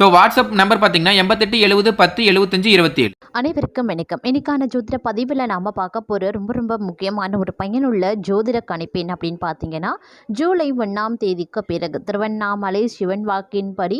So WhatsApp number பார்த்தீங்கன்னா எண்பத்தெட்டு எழுபது பத்து எழுபத்தஞ்சு இருபத்தி ஏழு அனைவருக்கும் வணக்கம். இன்னைக்கான ஜோதிட பதிவில் நாம் பார்க்க போகிற ரொம்ப ரொம்ப முக்கியமான ஒரு பயனுள்ள ஜோதிட கணிப்பெண் அப்படின்னு பார்த்தீங்கன்னா ஜூலை ஒன்றாம் தேதிக்கு பிறகு திருவண்ணாமலை சிவன் வாக்கின்படி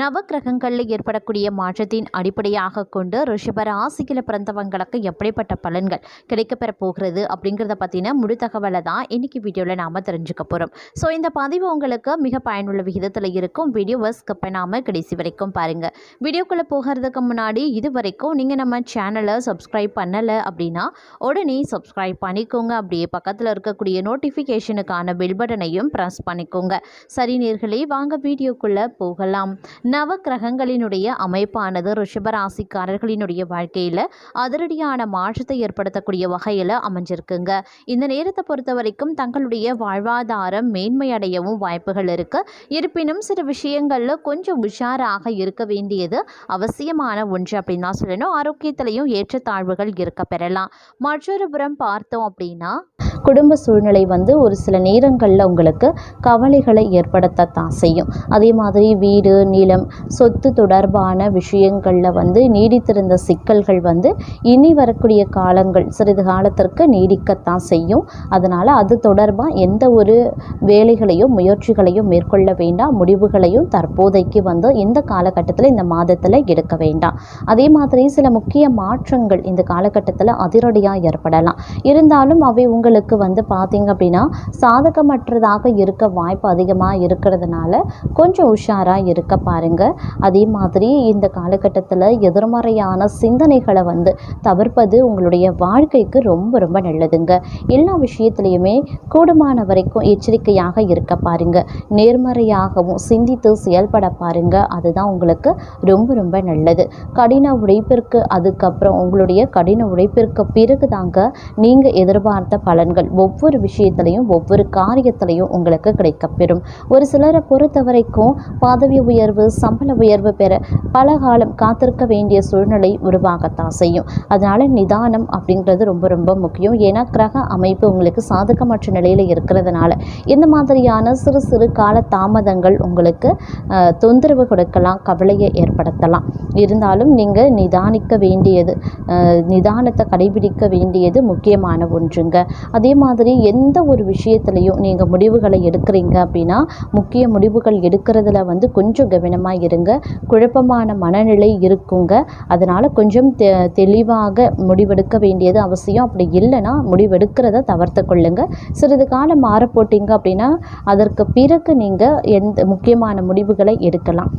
நவக்கிரகங்களில் ஏற்படக்கூடிய மாற்றத்தின் அடிப்படையாக கொண்டு ரிஷப ராசியில் பிறந்தவங்களுக்கு எப்படிப்பட்ட பலன்கள் கிடைக்கப்பெற போகிறது அப்படிங்கிறத பற்றின முழு தகவலை தான் இன்னைக்கு வீடியோவில் நாம் தெரிஞ்சுக்க போகிறோம் ஸோ இந்த பதிவு உங்களுக்கு மிக பயனுள்ள விகிதத்தில் இருக்கும். வீடியோவை ஸ்கிப் பண்ணாமல் கடைசி வரைக்கும் பாருங்கள் வீடியோக்குள்ளே போகிறதுக்கு முன்னாடி இது வரைக்கும் நீங்கள் நம்ம சேனலை சப்ஸ்கிரைப் பண்ணலை அப்படின்னா உடனே சப்ஸ்கிரைப் பண்ணிக்கோங்க. அப்படியே பக்கத்தில் இருக்கக்கூடிய நோட்டிஃபிகேஷனுக்கான பெல் பட்டனையும் ப்ரெஸ் பண்ணிக்கோங்க. சரி நேர்களே வாங்க வீடியோக்குள்ளே போகலாம். நவ கிரகங்களினுடைய அமைப்பானது ரிஷபராசிக்காரர்களினுடைய வாழ்க்கையில் அதிரடியான மாற்றத்தை ஏற்படுத்தக்கூடிய வகையில் அமைஞ்சிருக்குங்க. இந்த நேரத்தை பொறுத்த வரைக்கும் தங்களுடைய வாழ்வாதாரம் மேன்மையடையவும் வாய்ப்புகள் இருக்குது இருப்பினும் சில விஷயங்களில் கொஞ்சம் உஷாராக இருக்க வேண்டியது அவசியமான ஒன்று அப்படின்னு தான் சொல்லணும். ஆரோக்கியத்திலையும் ஏற்றத்தாழ்வுகள் இருக்க பெறலாம். மற்றொரு புறம் பார்த்தோம் அப்படின்னா குடும்ப சூழ்நிலை வந்து ஒரு சில நேரங்களில் உங்களுக்கு கவலைகளை ஏற்படுத்தத்தான் செய்யும். அதே மாதிரி வீடு நிலம் சொத்து தொடர்பான விஷயங்களில் வந்து நீடித்திருந்த சிக்கல்கள் வந்து இனி வரக்கூடிய காலங்கள் சிறிது காலத்திற்கு நீடிக்கத்தான் செய்யும். அதனால் அது தொடர்பாக எந்த ஒரு வேலைகளையும் முயற்சிகளையும் மேற்கொள்ள வேண்டாம். முடிவுகளையும் தற்போதைக்கு வந்து இந்த காலகட்டத்தில் இந்த மாதத்தில் எடுக்க வேண்டாம். அதே மாதிரி சில முக்கிய மாற்றங்கள் இந்த காலகட்டத்தில் அதிரடியாக ஏற்படலாம். இருந்தாலும் அவை உங்களுக்கு வந்து பார்த்தீங்க அப்படின்னா சாதகமற்றதாக இருக்க வாய்ப்பு அதிகமாக இருக்கிறதுனால கொஞ்சம் உஷாராக இருக்க பாருங்க. அதே மாதிரி இந்த காலகட்டத்தில் எதிர்மறையான சிந்தனைகளை வந்து தவிர்ப்பது உங்களுடைய வாழ்க்கைக்கு ரொம்ப ரொம்ப நல்லதுங்க. எல்லா விஷயத்துலையுமே கூடுமான வரைக்கும் எச்சரிக்கையாக இருக்க பாருங்க. நேர்மறையாகவும் சிந்தித்து செயல்பட பாருங்கள் அதுதான் உங்களுக்கு ரொம்ப ரொம்ப நல்லது. கடின உழைப்பிற்கு அதுக்கப்புறம் உங்களுடைய கடின உழைப்பிற்கு பிறகு தாங்க நீங்கள் எதிர்பார்த்த பலன்கள் ஒவ்வொரு விஷயத்திலையும் ஒவ்வொரு காரியத்திலையும் உங்களுக்கு கிடைக்கப்பெறும். ஒரு சிலரை பொறுத்த வரைக்கும் பதவி உயர்வு சம்பள உயர்வு பெற பல காலம் காத்திருக்க வேண்டிய சூழ்நிலை உருவாகத்தான் செய்யும். அதனால நிதானம் அப்படின்றது ரொம்ப ரொம்ப முக்கியம். ஏன்னா கிரக அமைப்பு உங்களுக்கு சாதகமற்ற நிலையில் இருக்கிறதுனால இந்த மாதிரியான சிறு சிறு கால தாமதங்கள் உங்களுக்கு தொந்தரவு கொடுக்கலாம் கவலையை ஏற்படுத்தலாம். இருந்தாலும் நீங்கள் நிதானிக்க வேண்டியது நிதானத்தை கடைபிடிக்க வேண்டியது முக்கியமான ஒன்றுங்க. அதே அதே மாதிரி எந்த ஒரு விஷயத்துலையும் நீங்கள் முடிவுகளை எடுக்கிறீங்க அப்படின்னா முக்கிய முடிவுகள் எடுக்கிறதுல வந்து கொஞ்சம் கவனமாக இருங்க. குழப்பமான மனநிலை இருக்குங்க. அதனால் கொஞ்சம் தெ தெளிவாக முடிவெடுக்க வேண்டியது அவசியம். அப்படி இல்லைன்னா முடிவெடுக்கிறத தவிர்த்து கொள்ளுங்க. சிறிது காலம் மாற போட்டிங்க அப்படின்னா அதற்கு பிறகு நீங்கள் எந்த முக்கியமான முடிவுகளை எடுக்கலாம்.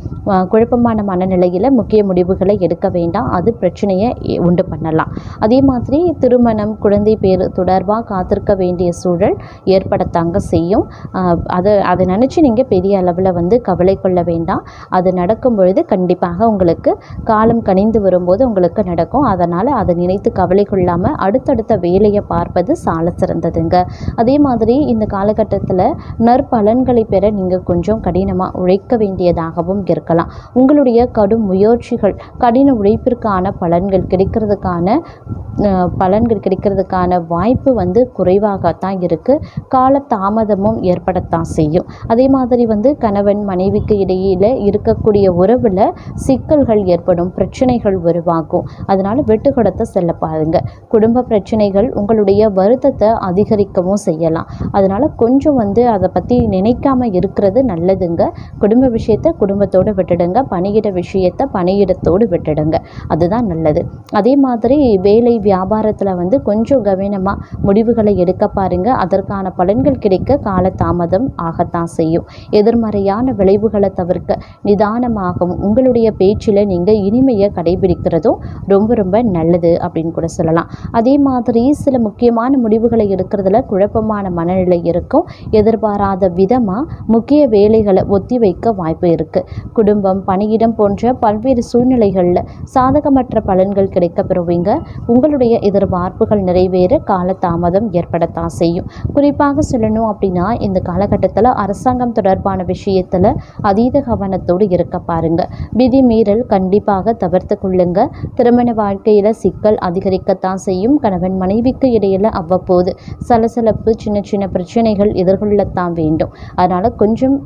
குழப்பமான மனநிலையில் முக்கிய முடிவுகளை எடுக்க வேண்டாம். அது பிரச்சனையை உண்டு பண்ணலாம். அதே மாதிரி திருமணம் குழந்தை பேர் தொடர்பாக காத்திருக்க வேண்டிய சூழல் ஏற்படத்தாங்க செய்யும். அதை அதை நினச்சி நீங்கள் பெரிய அளவில் வந்து கவலை கொள்ள வேண்டாம். அது நடக்கும் பொழுது கண்டிப்பாக உங்களுக்கு காலம் கனிந்து வரும்போது உங்களுக்கு நடக்கும். அதனால் அதை நினைத்து கவலை கொள்ளாமல் அடுத்தடுத்த வேலையை பார்ப்பது சால சிறந்ததுங்க. அதே மாதிரி இந்த காலகட்டத்தில் நற்பலன்களை பெற நீங்கள் கொஞ்சம் கடினமாக உழைக்க வேண்டியதாகவும் இருக்கலாம். உங்களுடைய கடும் முயற்சிகள் கடின உழைப்பிற்கான பலன்கள் கிடைக்கிறதுக்கான பலன்கள் கிடைக்கிறதுக்கான வாய்ப்பு வந்து குறை குறைவாகத்தான் இருக்குது கால தாமதமும் ஏற்படத்தான் செய்யும். அதே மாதிரி வந்து கணவன் மனைவிக்கு இடையில இருக்கக்கூடிய உறவில் சிக்கல்கள் ஏற்படும் பிரச்சனைகள் உருவாகும். அதனால் வெட்டுக்கடத்தை செல்ல பாருங்க. குடும்ப பிரச்சனைகள் உங்களுடைய வருத்தத்தை அதிகரிக்கவும் செய்யலாம். அதனால் கொஞ்சம் வந்து அதை பற்றி நினைக்காம இருக்கிறது நல்லதுங்க. குடும்ப விஷயத்தை குடும்பத்தோடு விட்டுடுங்க. பணியிட விஷயத்தை பணியிடத்தோடு விட்டுடுங்க. அதுதான் நல்லது. அதே மாதிரி வேலை வியாபாரத்தில் வந்து கொஞ்சம் கவனமாக முடிவுகளை எடுக்க பாருங்க. அதற்கான பலன்கள் கிடைக்க காலதாமதம் ஆகத்தான் செய்யும். எதிர்மறையான விளைவுகளை தவிர்க்க நிதானமாகவும் உங்களுடைய பேச்சில் நீங்கள் இனிமையை கடைபிடிக்கிறதும் ரொம்ப ரொம்ப நல்லது அப்படின்னு கூட சொல்லலாம். அதே மாதிரி சில முக்கியமான முடிவுகளை எடுக்கிறதுல குழப்பமான மனநிலை இருக்கும். எதிர்பாராத விதமாக முக்கிய வேலைகளை ஒத்தி வைக்க வாய்ப்பு இருக்குது குடும்பம் பணியிடம் போன்ற பல்வேறு சூழ்நிலைகளில் சாதகமற்ற பலன்கள் கிடைக்க பெறுவீங்க உங்களுடைய எதிர்பார்ப்புகள் நிறைவேற காலதாமதம் ஏற்படத்தான் செய்யும். குறிப்பாக சொல்லணும் அப்படின்னா இந்த காலகட்டத்தில் அரசாங்கம் தொடர்பான விஷயத்தில் அதீத கவனத்தோடு இருக்க பாருங்க. விதி மீறல் கண்டிப்பாக தவிர்த்து கொள்ளுங்க. திருமண வாழ்க்கையில் சிக்கல் அதிகரிக்கத்தான் செய்யும். கணவன் மனைவிக்கு இடையில் அவ்வப்போது சலசலப்பு சின்ன சின்ன பிரச்சனைகள் எதிர்கொள்ளத்தான் வேண்டும். அதனால் கொஞ்சம்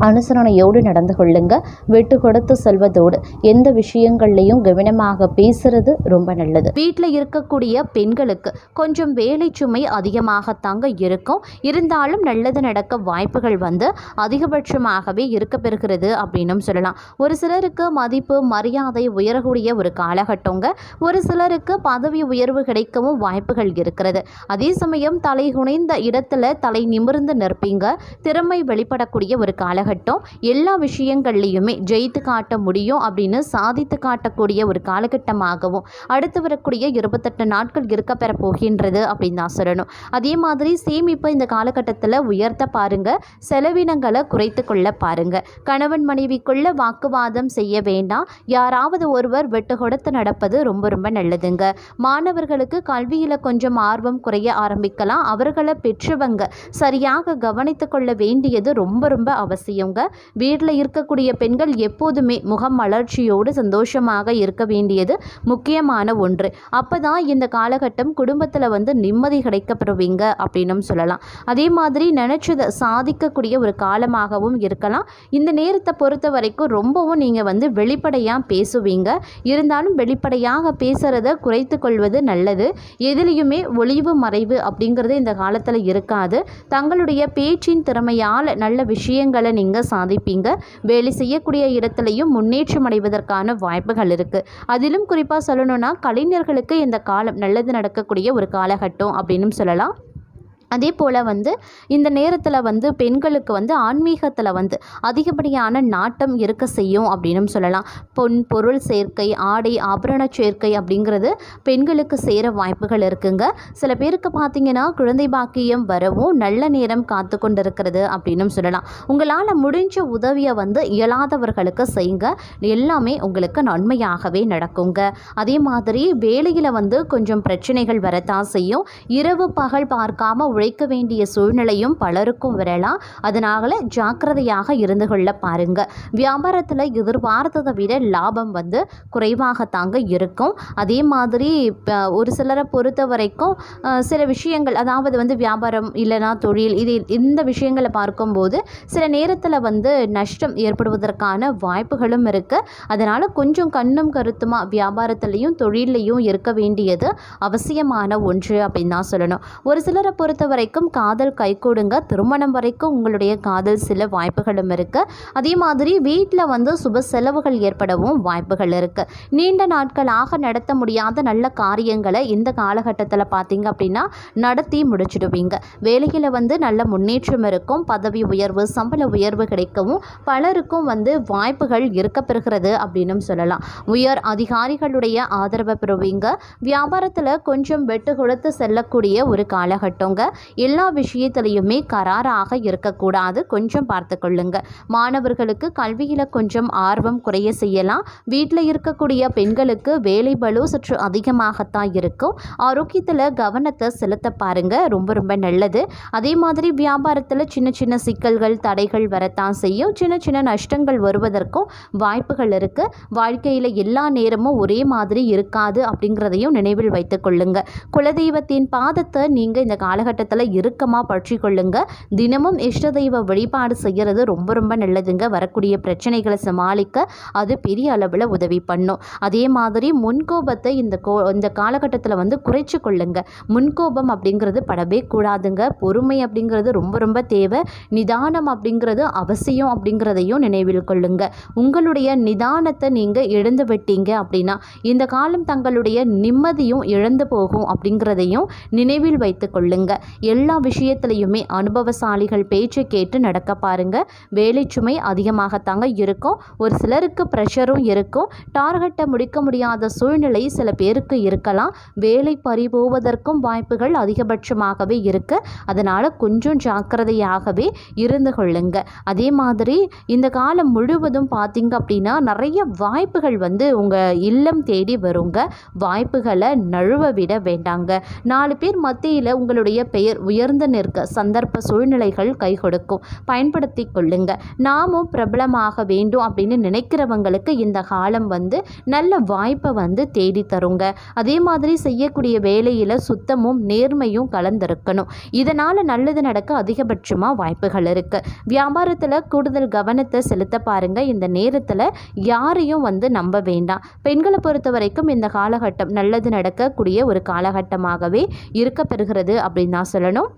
அனுசரணையோடு நடந்து கொள்ளுங்க. விட்டு கொடுத்து செல்வதோடு எந்த விஷயங்கள்லையும் கவனமாக பேசுறது ரொம்ப நல்லது. வீட்டில் இருக்கக்கூடிய பெண்களுக்கு கொஞ்சம் வேலை சுமை அதிகமாகத்தாங்க இருக்கும். இருந்தாலும் நல்லது நடக்க வாய்ப்புகள் வந்து அதிகபட்சமாகவே இருக்க பெறுகிறது அப்படின்னும் சொல்லலாம். ஒரு சிலருக்கு மதிப்பு மரியாதை உயரக்கூடிய ஒரு காலகட்டங்க. ஒரு சிலருக்கு பதவி உயர்வு கிடைக்கவும் வாய்ப்புகள் இருக்கிறது. அதே சமயம் தலை குனைந்த இடத்துல தலை நிமிர்ந்து நிற்பீங்க. திறமை வெளிப்படக்கூடிய ஒரு காலகட்டம் எல்லா விஷயங்கள்லையுமே ஜெயித்து காட்ட முடியும் அப்படின்னு சாதித்து காட்டக்கூடிய ஒரு காலகட்டமாகவும் அடுத்து வரக்கூடிய இருபத்தெட்டு நாட்கள் இருக்க பெற போகின்றது அப்படின்னு தான் சொல்லணும். அதே மாதிரி சேமிப்பை இந்த காலகட்டத்தில் உயர்த்த பாருங்க. செலவினங்களை குறைத்து கொள்ள பாருங்க. கணவன் மனைவிக்குள்ள வாக்குவாதம் செய்ய வேண்டாம். யாராவது ஒருவர் வெட்டு கொடுத்து நடப்பது ரொம்ப ரொம்ப நல்லதுங்க. மாணவர்களுக்கு கல்வியில் கொஞ்சம் ஆர்வம் குறைய ஆரம்பிக்கலாம். அவர்களை பெற்றவங்க சரியாக கவனித்து கொள்ள வேண்டியது ரொம்ப ரொம்ப அவசியங்க. வீட்டில் இருக்கக்கூடிய பெண்கள் எப்போதுமே முகம் மலர்ச்சியோடு சந்தோஷமாக இருக்க வேண்டியது முக்கியமான ஒன்று. அப்போ தான் இந்த காலகட்டம் குடும்பத்தில் வந்து நிம்மதி கிடைக்கப்பெறுவீங்க அப்படின்னும் சொல்லலாம். அதே மாதிரி நினச்சதை சாதிக்கக்கூடிய ஒரு காலமாகவும் இருக்கலாம். இந்த நேரத்தை பொறுத்த வரைக்கும் ரொம்பவும் நீங்கள் வந்து வெளிப்படையாக பேசுவீங்க. இருந்தாலும் வெளிப்படையாக பேசுகிறத குறைத்து கொள்வது நல்லது. எதுலேயுமே ஒளிவு மறைவு அப்படிங்கிறது இந்த காலத்தில் இருக்காது. தங்களுடைய பேச்சின் திறமையால் நல்ல விஷயங்களை நீங்கள் சாதிப்பீங்க. வேலை செய்யக்கூடிய இடத்துலையும் முன்னேற்றம் அடைவதற்கான வாய்ப்புகள் இருக்குது அதிலும் குறிப்பாக சொல்லணும்னா கலைஞர்களுக்கு இந்த காலம் நல்லது நடக்கக்கூடிய ஒரு காலகட்டம் அப்படின்னு சொல்லலாம். அதே போல் வந்து இந்த நேரத்தில் வந்து பெண்களுக்கு வந்து ஆன்மீகத்தில் வந்து அதிகப்படியான நாட்டம் இருக்க செய்யும் அப்படின்னு சொல்லலாம். பொன் பொருள் சேர்க்கை ஆடை ஆபரண சேர்க்கை அப்படிங்கிறது பெண்களுக்கு சேர வாய்ப்புகள் இருக்குங்க. சில பேருக்கு பார்த்தீங்கன்னா குழந்தை பாக்கியம் வரவும் நல்ல நேரம் காத்து கொண்டு இருக்கிறது அப்படின்னு சொல்லலாம். உங்களால் முடிஞ்ச உதவியை வந்து இயலாதவர்களுக்கு செய்யுங்க. எல்லாமே உங்களுக்கு நன்மையாகவே நடக்குங்க. அதே மாதிரி வேலையில் வந்து கொஞ்சம் பிரச்சனைகள் வரத்தான் செய்யும். இரவு பகல் பார்க்காம உழைக்க வேண்டிய சூழ்நிலையும் பலருக்கும் வரலாம். அதனால ஜாக்கிரதையாக இருந்து கொள்ள பாருங்க. வியாபாரத்தில் எதிர்பார்த்ததை விட லாபம் வந்து குறைவாக தாங்க இருக்கும். அதே மாதிரி ஒரு சிலரை பொறுத்த வரைக்கும் சில விஷயங்கள் அதாவது வந்து வியாபாரம் இல்லைனா தொழில் இது இந்த விஷயங்களை பார்க்கும்போது சில நேரத்தில் வந்து நஷ்டம் ஏற்படுவதற்கான வாய்ப்புகளும் இருக்குது அதனால் கொஞ்சம் கண்ணும் கருத்துமா வியாபாரத்துலேயும் தொழிலையும் இருக்க வேண்டியது அவசியமான ஒன்று அப்படின்னு தான் சொல்லணும். ஒரு சிலரை பொறுத்த வரைக்கும் காதல் கைகூடுங்க. திருமணம் வரைக்கும் உங்களுடைய காதல் சில வாய்ப்புகளும் இருக்குது அதே மாதிரி வீட்டில் வந்து சுப செலவுகள் ஏற்படவும் வாய்ப்புகள் இருக்குது நீண்ட நாட்களாக நடத்த முடியாத நல்ல காரியங்களை இந்த காலகட்டத்தில் பார்த்தீங்க அப்படின்னா நடத்தி முடிச்சிடுவீங்க. வேலையில் வந்து நல்ல முன்னேற்றம் இருக்கும். பதவி உயர்வு சம்பள உயர்வு கிடைக்கவும் பலருக்கும் வந்து வாய்ப்புகள் இருக்க பெறுகிறது அப்படின்னும் சொல்லலாம். உயர் அதிகாரிகளுடைய ஆதரவை பெறுவீங்க. வியாபாரத்தில் கொஞ்சம் வெட்டு கொடுத்து செல்லக்கூடிய ஒரு காலகட்டங்க. எல்லா விஷயத்துலையுமே கராராக இருக்கக்கூடாது. கொஞ்சம் பார்த்து கொள்ளுங்க மாணவர்களுக்கு கல்வியில் கொஞ்சம் ஆர்வம் குறைய செய்யலாம். வீட்டில் இருக்கக்கூடிய பெண்களுக்கு வேலை பளு சற்று அதிகமாகத்தான் இருக்கும். ஆரோக்கியத்தில் கவனத்தை செலுத்த பாருங்க. ரொம்ப ரொம்ப நல்லது. அதே மாதிரி வியாபாரத்தில் சின்ன சின்ன சிக்கல்கள் தடைகள் வரத்தான் செய்யும். சின்ன சின்ன நஷ்டங்கள் வருவதற்கும் வாய்ப்புகள் இருக்குது வாழ்க்கையில் எல்லா நேரமும் ஒரே மாதிரி இருக்காது அப்படிங்கிறதையும் நினைவில் வைத்துக் கொள்ளுங்க. குலதெய்வத்தின் பாதத்தை நீங்கள் இந்த காலகட்டத்தில் இறுக்கமாக பற்றி கொள்ளுங்க தினமும் இஷ்ட தெய்வ வழிபாடு செய்கிறது ரொம்ப ரொம்ப நல்லதுங்க. வரக்கூடிய பிரச்சனைகளை சமாளிக்க அது பெரிய அளவில் உதவி பண்ணும். அதே மாதிரி முன்கோபத்தை இந்த கோ இந்த காலகட்டத்தில் வந்து குறைச்சி கொள்ளுங்க முன்கோபம் அப்படிங்கிறது படவே கூடாதுங்க. பொறுமை அப்படிங்கிறது ரொம்ப ரொம்ப தேவை. நிதானம் அப்படிங்கிறது அவசியம் அப்படிங்கிறதையும் நினைவில் கொள்ளுங்க. உங்களுடைய நிதானத்தை நீங்கள் இழந்து விட்டீங்க அப்படின்னா இந்த காலம் தங்களுடைய நிம்மதியும் இழந்து போகும் அப்படிங்கிறதையும் நினைவில் வைத்து கொள்ளுங்க. எல்லா விஷயத்துலையுமே அனுபவசாலிகள் பேச்சை கேட்டு நடக்க பாருங்க. வேலை சுமை அதிகமாகத்தாங்க இருக்கும். ஒரு சிலருக்கு ப்ரெஷரும் இருக்கும். டார்கெட்டை முடிக்க முடியாத சூழ்நிலை சில பேருக்கு இருக்கலாம். வேலை பறிபோவதற்கும் வாய்ப்புகள் அதிகபட்சமாகவே இருக்கு. அதனால் கொஞ்சம் ஜாக்கிரதையாகவே இருந்து கொள்ளுங்க. அதே மாதிரி இந்த காலம் முழுவதும் பார்த்தீங்க அப்படின்னா நிறைய வாய்ப்புகள் வந்து உங்கள் இல்லம் தேடி வருங்க. வாய்ப்புகளை நழுவ விட வேண்டாங்க. நாலு பேர் மத்தியில் உங்களுடைய பெயர் உயர்ந்து நிற்க சந்தர்ப்ப சூழ்நிலைகள் கை கொடுக்கும் பயன்படுத்தி கொள்ளுங்க. நாமும் பிரபலமாக வேண்டும் அப்படின்னு நினைக்கிறவங்களுக்கு இந்த காலம் வந்து நல்ல வாய்ப்பை வந்து தேடி தருங்க. அதே மாதிரி செய்யக்கூடிய வேலையில் சுத்தமும் நேர்மையும் கலந்திருக்கணும். இதனால் நல்லது நடக்க அதிகபட்சமாக வாய்ப்புகள் இருக்குது வியாபாரத்தில் கூடுதல் கவனத்தை செலுத்த பாருங்க. இந்த நேரத்தில் யாரையும் வந்து நம்ப வேண்டாம். பெண்களை பொறுத்த வரைக்கும் இந்த காலகட்டம் நல்லது நடக்கக்கூடிய ஒரு காலகட்டமாகவே இருக்க பெறுகிறது அப்படின்னு தான் சொல்லணும்.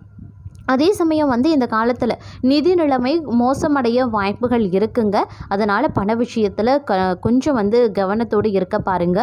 அதே சமயம் வந்து இந்த காலத்தில் நிதி நிலைமை மோசமடைய வாய்ப்புகள் இருக்குங்க. அதனால் பண விஷயத்தில் க கொஞ்சம் வந்து கவனத்தோடு இருக்க பாருங்க.